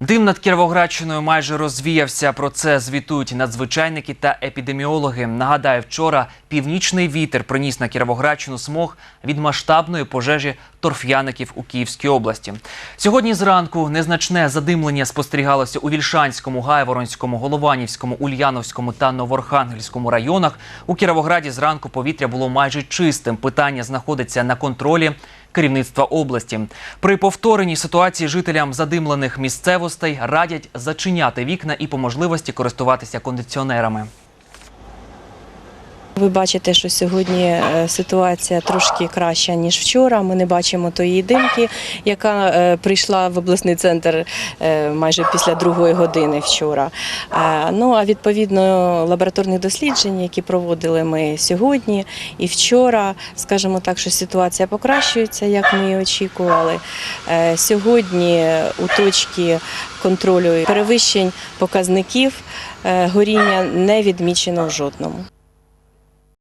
Дим над Кіровоградщиною майже розвіявся. Про це звітують надзвичайники та епідеміологи. Нагадаю, вчора північний вітер приніс на Кіровоградщину смог від масштабної пожежі торф'яників у Київській області. Сьогодні зранку незначне задимлення спостерігалося у Вільшанському, Гайворонському, Голованівському, Ульяновському та Новорхангельському районах. У Кіровограді зранку повітря було майже чистим. Питання знаходиться на контролі керівництва області. При повтореній ситуації жителям задимлених місцевостей радять зачиняти вікна і по можливості користуватися кондиціонерами. Ви бачите, що сьогодні е, ситуація трошки краща ніж вчора. Ми не бачимо тої димки, яка е, прийшла в обласний центр е, майже після другої години вчора. Ну а відповідно лабораторних досліджень, які проводили ми сьогодні і вчора, скажімо так, що ситуація покращується, як ми і очікували. Сьогодні у точці контролю перевищень показників горіння не відмічено в жодному.